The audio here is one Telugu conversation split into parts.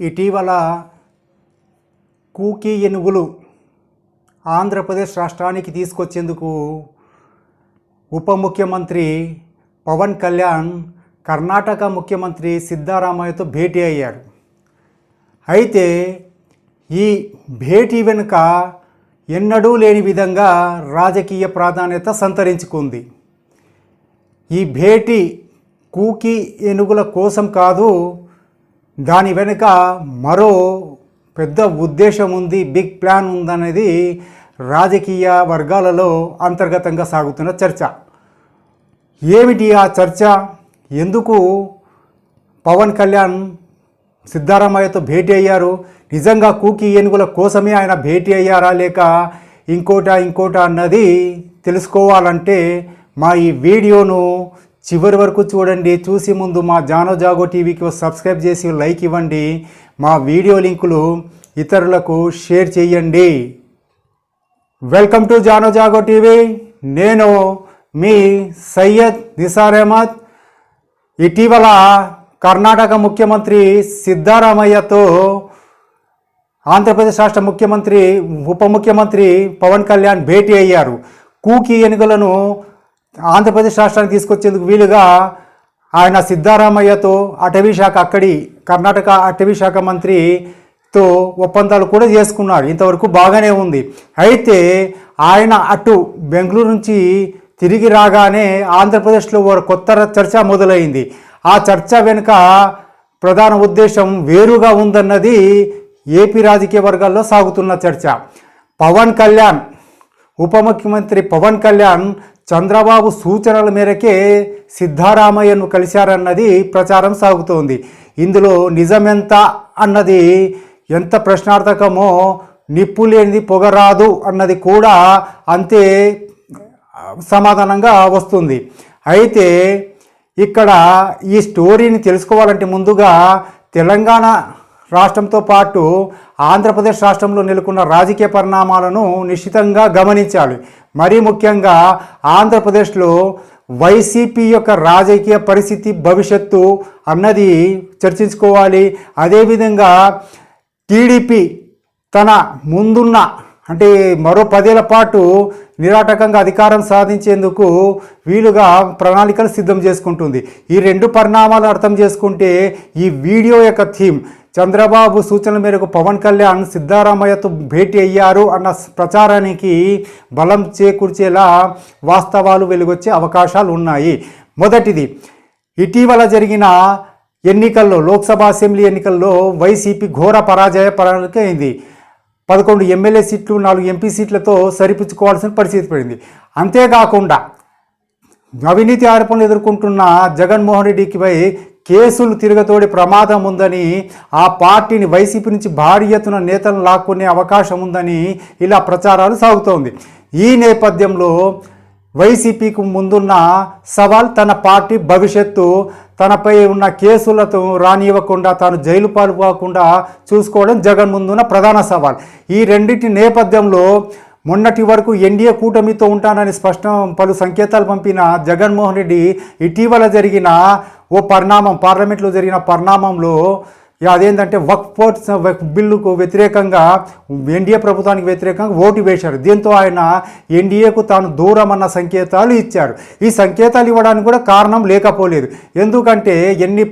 ఇటీవల కూకీ ఏనుగులు ఆంధ్రప్రదేశ్ రాష్ట్రానికి తీసుకొచ్చేందుకు ఉప ముఖ్యమంత్రి పవన్ కళ్యాణ్ కర్ణాటక ముఖ్యమంత్రి సిద్ధారామయ్యతో భేటీ అయ్యారు. అయితే ఈ భేటీ వెనుక ఎన్నడూ లేని విధంగా రాజకీయ ప్రాధాన్యత సంతరించుకుంది. ఈ భేటీ కూకి ఏనుగుల కోసం కాదు దాని వెనుక మరో పెద్ద ఉద్దేశం ఉంది బిగ్ ప్లాన్ ఉందనేది రాజకీయ వర్గాలలో అంతర్గతంగా సాగుతున్న చర్చ. ఏమిటి ఆ చర్చ? ఎందుకు పవన్ కళ్యాణ్ సిద్ధారామయ్యతో భేటీ అయ్యారు? నిజంగా కూకి ఏనుగుల కోసమే ఆయన భేటీ అయ్యారా లేక ఇంకోట ఇంకోట అన్నది తెలుసుకోవాలంటే మా ఈ వీడియోను చివరి వరకు చూడండి. చూసి ముందు మా జానో జాగో టీవీకి సబ్స్క్రైబ్ చేసి లైక్ ఇవ్వండి. మా వీడియో లింకులు ఇతరులకు షేర్ చేయండి. Welcome to Jano Jago TV. నేను మీ సయ్యద్ నిసార్ అహ్మద్. ఇటీవల కర్ణాటక ముఖ్యమంత్రి సిద్ధారామయ్యతో ఆంధ్రప్రదేశ్ రాష్ట్ర ముఖ్యమంత్రి ఉప ముఖ్యమంత్రి పవన్ కళ్యాణ్ భేటీ అయ్యారు. కూకి ఎన్నికలను ఆంధ్రప్రదేశ్ రాష్ట్రానికి తీసుకొచ్చేందుకు వీలుగా ఆయన సిద్ధారామయ్యతో అటవీ శాఖ అక్కడి కర్ణాటక అటవీ శాఖ మంత్రితో ఒప్పందాలు కూడా చేసుకున్నారు ఇంతవరకు బాగానే ఉంది. అయితే ఆయన అటు బెంగళూరు నుంచి తిరిగి రాగానే ఆంధ్రప్రదేశ్లో ఒక కొత్త చర్చ మొదలైంది. ఆ చర్చ వెనుక ప్రధాన ఉద్దేశం వేరుగా ఉందన్నది ఏపీ రాజకీయ వర్గాల్లో సాగుతున్న చర్చ. పవన్ కళ్యాణ్ ఉప ముఖ్యమంత్రి పవన్ కళ్యాణ్ చంద్రబాబు సూచనల మేరకే సిద్ధారామయ్యను కలిశారన్నది ప్రచారం సాగుతోంది. ఇందులో నిజమెంత అన్నది ఎంత ప్రశ్నార్థకమో నిప్పు లేనిది పొగరాదు అన్నది కూడా అంతే సమాధానంగా వస్తుంది. అయితే ఇక్కడ ఈ స్టోరీని తెలుసుకోవాలంటే ముందుగా తెలంగాణ రాష్ట్రంతో పాటు ఆంధ్రప్రదేశ్ రాష్ట్రంలో నెలకొన్న రాజకీయ పరిణామాలను నిశ్చితంగా గమనించాలి. మరీ ముఖ్యంగా ఆంధ్రప్రదేశ్లో వైసీపీ యొక్క రాజకీయ పరిస్థితి భవిష్యత్తు అన్నది చర్చించుకోవాలి. అదేవిధంగా టీడీపీ తన ముందున్న అంటే మరో పదేళ్ళ పాటు నిరాటకంగా అధికారం సాధించేందుకు వీలుగా ప్రణాళికలు సిద్ధం చేసుకుంటుంది. ఈ రెండు పరిణామాలు అర్థం చేసుకుంటే ఈ వీడియో యొక్క థీమ్ చంద్రబాబు సూచనల మేరకు పవన్ కళ్యాణ్ సిద్ధారామయ్యతో భేటీ అయ్యారు అన్న ప్రచారానికి బలం చేకూర్చేలా వాస్తవాలు వెలుగొచ్చే అవకాశాలు ఉన్నాయి. మొదటిది ఇటీవల జరిగిన ఎన్నికల్లో లోక్సభ అసెంబ్లీ ఎన్నికల్లో వైసీపీ ఘోర పరాజయ పరాజైంది పదకొండు ఎమ్మెల్యే సీట్లు నాలుగు ఎంపీ సీట్లతో సరిపుచ్చుకోవాల్సిన పరిస్థితి పడింది అంతేకాకుండా అవినీతి ఆరోపణలు ఎదుర్కొంటున్న జగన్మోహన్ రెడ్డికిపై కేసులు తిరగతోడి ప్రమాదం ఉందని ఆ పార్టీని వైసీపీ నుంచి భారీ ఎత్తున నేతలను లాక్కునే అవకాశం ఉందని ఇలా ప్రచారాలు సాగుతోంది. ఈ నేపథ్యంలో వైసీపీకి ముందున్న సవాల్ తన పార్టీ భవిష్యత్తు తనపై ఉన్న కేసులతో రానివ్వకుండా తాను జైలు పాల్పోకుండా చూసుకోవడం జగన్ ముందున్న ప్రధాన సవాల్. ఈ రెండింటి నేపథ్యంలో మొన్నటి వరకు ఎన్డీఏ కూటమితో ఉంటానని స్పష్టం పలు సంకేతాలు పంపిన జగన్మోహన్ రెడ్డి ఇటీవల జరిగిన ఓ పరిణామం పార్లమెంట్లో జరిగిన పరిణామంలో అదేంటంటే వక్ ఫోర్స్ వక్ బిల్లుకు వ్యతిరేకంగా ఎన్డీఏ ప్రభుత్వానికి వ్యతిరేకంగా ఓటు వేశారు. దీంతో ఆయన ఎన్డీఏకు తాను దూరం అన్న సంకేతాలు ఇచ్చారు. ఈ సంకేతాలు ఇవ్వడానికి కూడా కారణం లేకపోలేదు. ఎందుకంటే ఎన్ని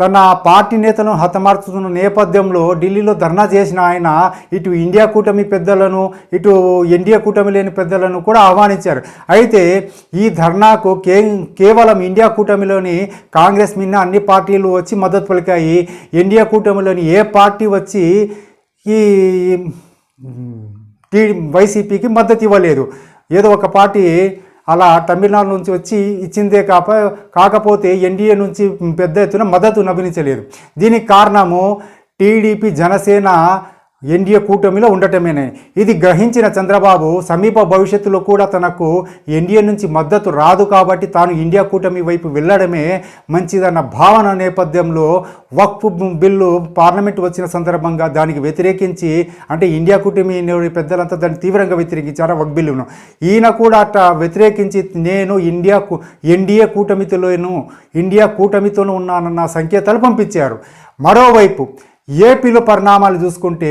తన పార్టీ నేతలను హతమార్చుతున్న నేపథ్యంలో ఢిల్లీలో ధర్నా చేసిన ఆయన ఇటు ఇండియా కూటమి పెద్దలను ఇటు ఎన్డీఏ కూటమి లేని పెద్దలను కూడా ఆహ్వానించారు. అయితే ఈ ధర్నాకు కే కేవలం ఇండియా కూటమిలోని కాంగ్రెస్ మిన్న అన్ని పార్టీలు వచ్చి మద్దతు పలికాయి. ఎన్డీఏ కూటమిలోని ఏ పార్టీ వచ్చి ఈ టీ వైసీపీకి మద్దతు ఇవ్వలేదు. ఏదో ఒక పార్టీ అలా తమిళనాడు నుంచి వచ్చి ఇచ్చిందే కాక కాకపోతే ఎన్డీఏ నుంచి పెద్ద ఎత్తున మద్దతు లభించలేదు దీనికి కారణము టీడీపీ జనసేన ఎన్డీఏ కూటమిలో ఉండటమేనే. ఇది గ్రహించిన చంద్రబాబు సమీప భవిష్యత్తులో కూడా తనకు ఎన్డీఏ నుంచి మద్దతు రాదు కాబట్టి తాను ఇండియా కూటమి వైపు వెళ్ళడమే మంచిదన్న భావన నేపథ్యంలో వక్ఫ్ బిల్లు పార్లమెంట్ వచ్చిన సందర్భంగా దానికి వ్యతిరేకించి అంటే ఇండియా కూటమి పెద్దలంతా దాన్ని తీవ్రంగా వ్యతిరేకించారు వక్ బిల్లును? ఈయన కూడా అట్ట వ్యతిరేకించి నేను ఇండియా ఎన్డీఏ కూటమితోను ఇండియా కూటమితోనూ ఉన్నానన్న సంకేతాలు పంపించారు. మరోవైపు ఏపీలో పరిణామాలు చూసుకుంటే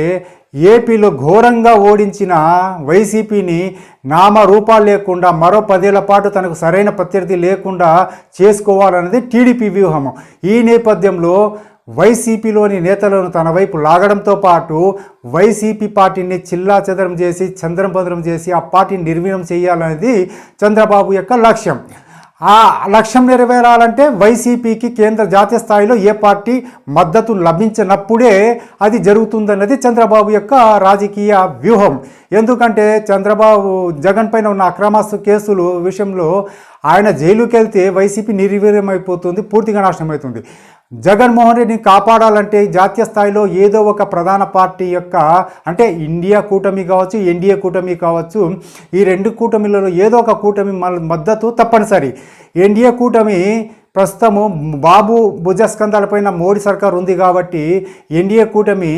ఏపీలో ఘోరంగా ఓడించిన వైసీపీని నామరూపాలు లేకుండా మరో పదేళ్ళ పాటు తనకు సరైన ప్రత్యర్థి లేకుండా చేసుకోవాలన్నది టీడీపీ వ్యూహము. ఈ నేపథ్యంలో వైసీపీలోని నేతలను తన వైపు లాగడంతో పాటు వైసీపీ పార్టీని చిల్లా చెదరం చేసి చంద్రం చేసి ఆ పార్టీని నిర్వీర్యం చేయాలనేది చంద్రబాబు యొక్క లక్ష్యం. ఆ లక్ష్యం నెరవేరాలంటే వైసీపీకి కేంద్ర జాతీయ స్థాయిలో ఏ పార్టీ మద్దతు లభించినప్పుడే అది జరుగుతుందన్నది చంద్రబాబు యొక్క రాజకీయ వ్యూహం. ఎందుకంటే చంద్రబాబు జగన్ పైన ఉన్న అక్రమాస్తు కేసులు విషయంలో ఆయన జైలుకి వెళ్తే వైసీపీ నిర్వీర్యమైపోతుంది పూర్తిగా నాశనం అవుతుంది జగన్మోహన్ రెడ్డిని కాపాడాలంటే జాతీయ స్థాయిలో ఏదో ఒక ప్రధాన పార్టీ యొక్క అంటే ఇండియా కూటమి కావచ్చు ఎన్డీఏ కూటమి కావచ్చు ఈ రెండు కూటమిలలో ఏదో ఒక కూటమి మద్దతు తప్పనిసరి. ఎన్డీఏ కూటమి ప్రస్తుతము బాబు భుజస్కంధాలపైన మోడీ సర్కార్ ఉంది కాబట్టి ఎన్డీఏ కూటమి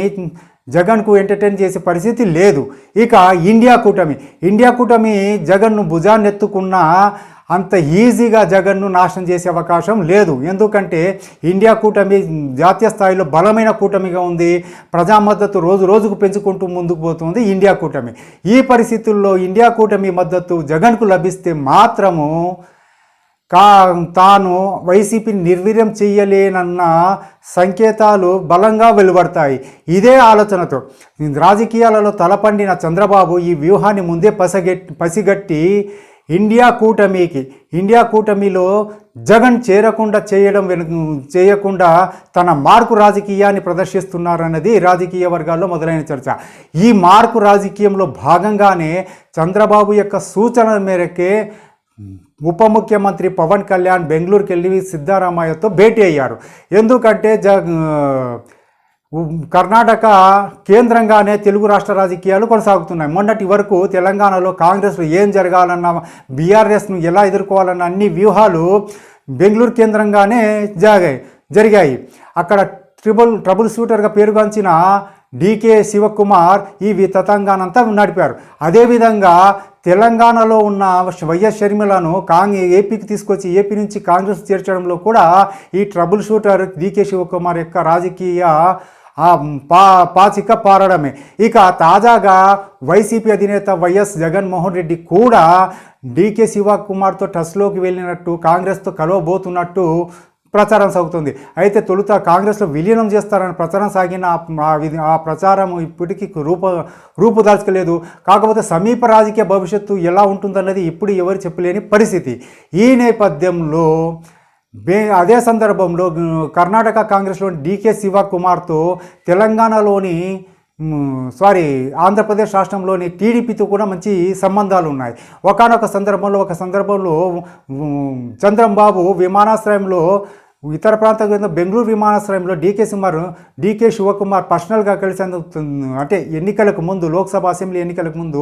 జగన్కు ఎంటర్టైన్ చేసే పరిస్థితి లేదు. ఇక ఇండియా కూటమి. ఇండియా కూటమి జగన్ను భుజాన్ని ఎత్తుకున్న అంత ఈజీగా జగన్ను నాశనం చేసే అవకాశం లేదు. ఎందుకంటే ఇండియా కూటమి జాతీయ స్థాయిలో బలమైన కూటమిగా ఉంది. ప్రజా మద్దతు రోజు రోజుకు పెంచుకుంటూ ముందుకు పోతుంది ఇండియా కూటమి. ఈ పరిస్థితుల్లో ఇండియా కూటమి మద్దతు జగన్కు లభిస్తే మాత్రము కా తాను వైసీపీని నిర్వీర్యం చేయలేనన్న సంకేతాలు బలంగా వెలువడతాయి. ఇదే ఆలోచనతో రాజకీయాలలో తలపండిన చంద్రబాబు ఈ వ్యూహాన్ని ముందే పసగెట్టి పసిగట్టి ఇండియా కూటమికి ఇండియా కూటమిలో జగన్ చేరకుండా చేయడం వెను చేయకుండా తన మార్కు రాజకీయాన్ని ప్రదర్శిస్తున్నారన్నది రాజకీయ వర్గాల్లో మొదలైన చర్చ. ఈ మార్కు రాజకీయంలో భాగంగానే చంద్రబాబు యొక్క సూచనల మేరకే ఉప ముఖ్యమంత్రి పవన్ కళ్యాణ్ బెంగళూరుకి వెళ్ళి సిద్ధారామయ్యతో భేటీ అయ్యారు. ఎందుకంటే జ కర్ణాటక కేంద్రంగానే తెలుగు రాష్ట్ర రాజకీయాలు కొనసాగుతున్నాయి. మొన్నటి వరకు తెలంగాణలో కాంగ్రెస్లో ఏం జరగాలన్న బీఆర్ఎస్ను ఎలా ఎదుర్కోవాలన్న అన్ని వ్యూహాలు బెంగళూరు కేంద్రంగానే జరిగాయి జరిగాయి. అక్కడ ట్రిబుల్ ట్రబుల్ షూటర్గా పేరుగాంచిన డీకే శివకుమార్ ఈ తతంగానంతా నడిపారు. అదేవిధంగా తెలంగాణలో ఉన్న వైఎస్ షర్మిలను కాంగ్ ఏపీకి తీసుకొచ్చి ఏపీ నుంచి కాంగ్రెస్ చేర్చడంలో కూడా ఈ ట్రబుల్ షూటర్ డీకే శివకుమార్ యొక్క రాజకీయ పా పాచిక పారడమే. ఇక తాజాగా వైసీపీ అధినేత వైఎస్ జగన్మోహన్ రెడ్డి కూడా డీకే శివకుమార్తో టచ్లోకి వెళ్ళినట్టు కాంగ్రెస్తో కలవబోతున్నట్టు ప్రచారం సాగుతుంది. అయితే తొలుత కాంగ్రెస్లో విలీనం చేస్తారని ప్రచారం సాగిన ఆ ప్రచారం ఇప్పటికీ రూప రూపుదాల్చుకోలేదు కాకపోతే సమీప రాజకీయ భవిష్యత్తు ఎలా ఉంటుందన్నది ఇప్పుడు ఎవరు చెప్పలేని పరిస్థితి. ఈ నేపథ్యంలో బే అదే సందర్భంలో కర్ణాటక కాంగ్రెస్లోని డీకే శివకుమార్తో తెలంగాణలోని సారీ ఆంధ్రప్రదేశ్ రాష్ట్రంలోని టీడీపీతో కూడా మంచి సంబంధాలు ఉన్నాయి ఒకనొక సందర్భంలో ఒక సందర్భంలో చంద్రంబాబు విమానాశ్రయంలో ఇతర ప్రాంతాల కింద బెంగళూరు విమానాశ్రయంలో డీకే సుమార్ డీకే శివకుమార్ పర్సనల్గా కలిసి అంటే ఎన్నికలకు ముందు లోక్సభ అసెంబ్లీ ఎన్నికలకు ముందు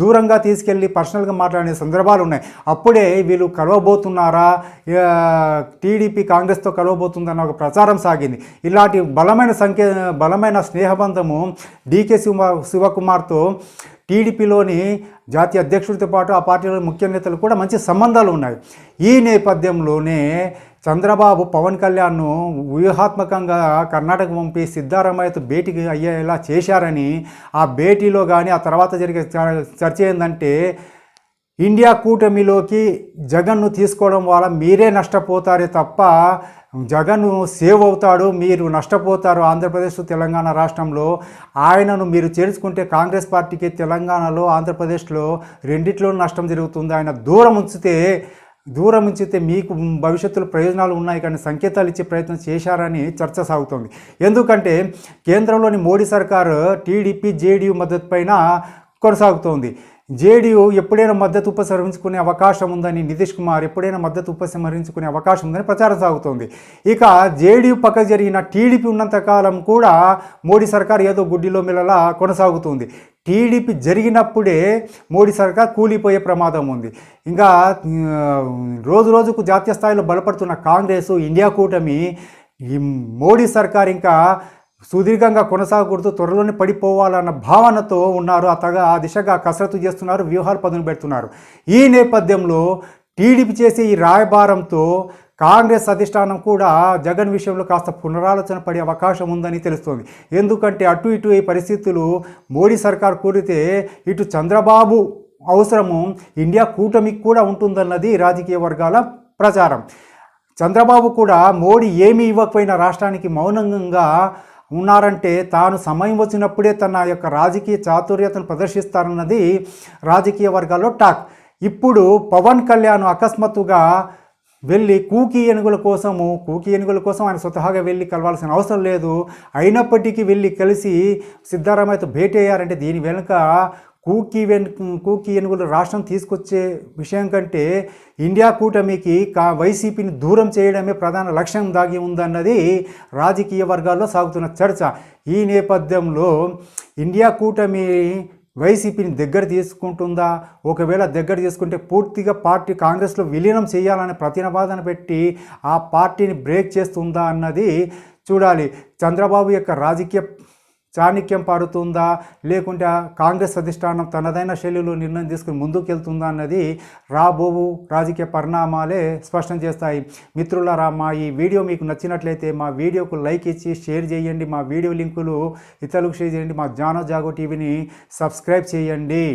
దూరంగా తీసుకెళ్ళి పర్సనల్గా మాట్లాడే సందర్భాలు ఉన్నాయి. అప్పుడే వీళ్ళు కలవబోతున్నారా? టీడీపీ కాంగ్రెస్తో కలవబోతుందన్న ఒక ప్రచారం సాగింది. ఇలాంటి బలమైన సంఖ్య బలమైన స్నేహబంధము డీకే శివ శివకుమార్తో టీడీపీలోని జాతీయ అధ్యక్షుడితో పాటు ఆ పార్టీలోని ముఖ్య నేతలు కూడా మంచి సంబంధాలు ఉన్నాయి. ఈ నేపథ్యంలోనే చంద్రబాబు పవన్ కళ్యాణ్ను వ్యూహాత్మకంగా కర్ణాటక పంపి సిద్ధారామయ్యతో భేటీకి అయ్యేలా చేశారని ఆ భేటీలో కానీ ఆ తర్వాత జరిగే చర్చ ఏంటంటే ఇండియా కూటమిలోకి జగన్ను తీసుకోవడం వల్ల మీరే నష్టపోతారే తప్ప జగన్ సేవ్ అవుతాడు మీరు నష్టపోతారు ఆంధ్రప్రదేశ్ తెలంగాణ రాష్ట్రంలో. ఆయనను మీరు చేర్చుకుంటే కాంగ్రెస్ పార్టీకి తెలంగాణలో ఆంధ్రప్రదేశ్లో రెండిట్లో నష్టం జరుగుతుంది. ఆయన దూరం ఉంచితే దూరం ఉంచితే మీకు భవిష్యత్తులో ప్రయోజనాలు ఉన్నాయి కానీ సంకేతాలు ఇచ్చే ప్రయత్నం చేశారని చర్చ సాగుతోంది. ఎందుకంటే కేంద్రంలోని మోడీ సర్కారు టీడీపీ జేడీయూ మద్దతు పైన కొనసాగుతోంది. జేడీయూ ఎప్పుడైనా మద్దతు ఉపసంహరించుకునే అవకాశం ఉందని నితీష్ కుమార్ ఎప్పుడైనా మద్దతు ఉపసంహరించుకునే అవకాశం ఉందని ప్రచారం సాగుతోంది. ఇక జేడీయూ పక్క జరిగిన టీడీపీ ఉన్నంతకాలం కూడా మోడీ సర్కార్ ఏదో గుడ్డిలో మిలలా కొనసాగుతుంది. టీడీపీ జరిగినప్పుడే మోడీ సర్కార్ కూలిపోయే ప్రమాదం ఉంది. ఇంకా రోజు రోజుకు జాతీయ స్థాయిలో బలపడుతున్న కాంగ్రెస్ ఇండియా కూటమి ఈ మోడీ సర్కార్ ఇంకా సుదీర్ఘంగా కొనసాగకూడదు త్వరలోనే పడిపోవాలన్న భావనతో ఉన్నారు. అతగా ఆ దిశగా కసరత్తు చేస్తున్నారు వ్యూహాలు పదును పెడుతున్నారు. ఈ నేపథ్యంలో టీడీపీ చేసే ఈ రాయబారంతో కాంగ్రెస్ అధిష్టానం కూడా జగన్ విషయంలో కాస్త పునరాలోచన పడే అవకాశం ఉందని తెలుస్తోంది. ఎందుకంటే అటు ఇటు ఈ పరిస్థితులు మోడీ సర్కార్ కూడితే ఇటు చంద్రబాబు అవసరము ఇండియా కూటమికి కూడా ఉంటుందన్నది రాజకీయ వర్గాల ప్రచారం. చంద్రబాబు కూడా మోడీ ఏమీ ఇవ్వకపోయినా రాష్ట్రానికి మౌనంగా ఉన్నారంటే తాను సమయం వచ్చినప్పుడే తన యొక్క రాజకీయ చాతుర్యతను ప్రదర్శిస్తారన్నది రాజకీయ వర్గాల్లో టాక్. ఇప్పుడు పవన్ కళ్యాణ్ అకస్మాత్తుగా వెళ్ళి కూకి ఏనుగుల కోసము కూకి ఏనుగుల కోసం ఆయన స్వతహాగా వెళ్ళి కలవాల్సిన అవసరం లేదు. అయినప్పటికీ వెళ్ళి కలిసి సిద్ధారామయ్యతో భేటీ అయ్యారంటే దీని వెనుక కూకీ వెన్ కూకీ ఏనుగులు రాష్ట్రం తీసుకొచ్చే విషయం కంటే ఇండియా కూటమికి కా వైసీపీని దూరం చేయడమే ప్రధాన లక్ష్యం దాగి ఉందన్నది రాజకీయ వర్గాల్లో సాగుతున్న చర్చ. ఈ నేపథ్యంలో ఇండియా కూటమి వైసీపీని దగ్గర తీసుకుంటుందా? ఒకవేళ దగ్గర తీసుకుంటే పూర్తిగా పార్టీ కాంగ్రెస్లో విలీనం చేయాలనే ప్రతిపాదన పెట్టి ఆ పార్టీని బ్రేక్ చేస్తుందా అన్నది చూడాలి. చంద్రబాబు యొక్క రాజకీయ చాణక్యం పారుతుందా లేకుంటే కాంగ్రెస్ అధిష్టానం తనదైన శైలిలో నిర్ణయం తీసుకుని ముందుకు వెళ్తుందా అన్నది రాబోవు రాజకీయ పరిణామాలే స్పష్టం చేస్తాయి. మిత్రులారా మా ఈ వీడియో మీకు నచ్చినట్లయితే మా వీడియోకు లైక్ ఇచ్చి షేర్ చేయండి. మా వీడియో లింకులు ఇతరులకు షేర్ చేయండి. మా జానో జాగో టీవీని సబ్స్క్రైబ్ చేయండి.